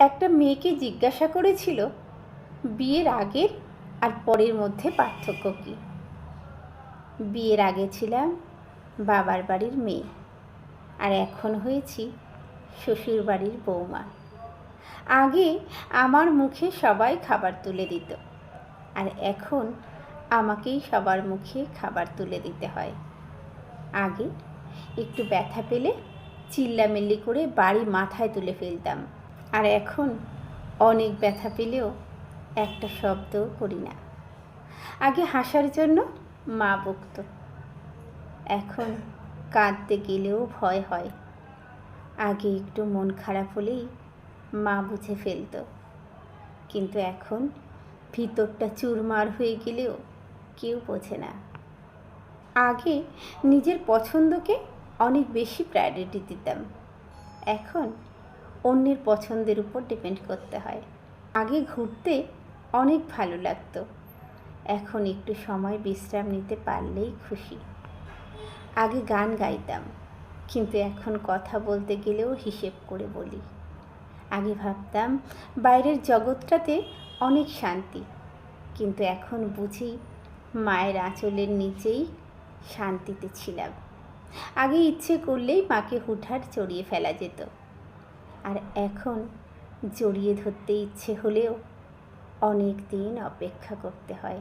একটা মেয়েকে জিজ্ঞাসা করেছিল, বিয়ের আগের আর পরের মধ্যে পার্থক্য কী? বিয়ের আগে ছিলাম বাবার বাড়ির মেয়ে আর এখন হয়েছি শ্বশুর বাড়ির বৌমা। আগে আমার মুখে সবাই খাবার তুলে দিত আর এখন আমাকেই সবার মুখে খাবার তুলে দিতে হয়। আগে একটু ব্যথা পেলে চিল্লামিল্লি করে বাড়ি মাথায় তুলে ফেলতাম। আর এখন অনেক ব্যথা পেলেও একটা শব্দও করি না। আগে হাসার জন্য মা বকত। এখন কাঁদতে গেলেও ভয় হয়। আগে একটু মন খারাপ হলেই মা বুঝে ফেলত। কিন্তু এখন ভিতরটা চুরমার হয়ে গেলেও কেউ বোঝে না। আগে নিজের পছন্দকে অনেক বেশি প্রায়োরিটি দিতাম। এখন অন্যের পছন্দের উপর ডিপেন্ড করতে হয়। আগে ঘুরতে অনেক ভালো লাগতো। এখন একটু সময় বিশ্রাম নিতে পারলেই খুশি। আগে গান গাইতাম, কিন্তু এখন কথা বলতে গেলেও হিসেব করে বলি। আগে ভাবতাম, বাইরের জগৎটাতে অনেক শান্তি। কিন্তু এখন বুঝি মায়ের আঁচলের নিচেই শান্তিতে ছিলাম। আগে ইচ্ছে করলেই মাকে হুটহাট চড়িয়ে ফেলা যেত। আর এখন জড়িয়ে ধরতে ইচ্ছে হলেও অনেক দিন অপেক্ষা করতে হয়।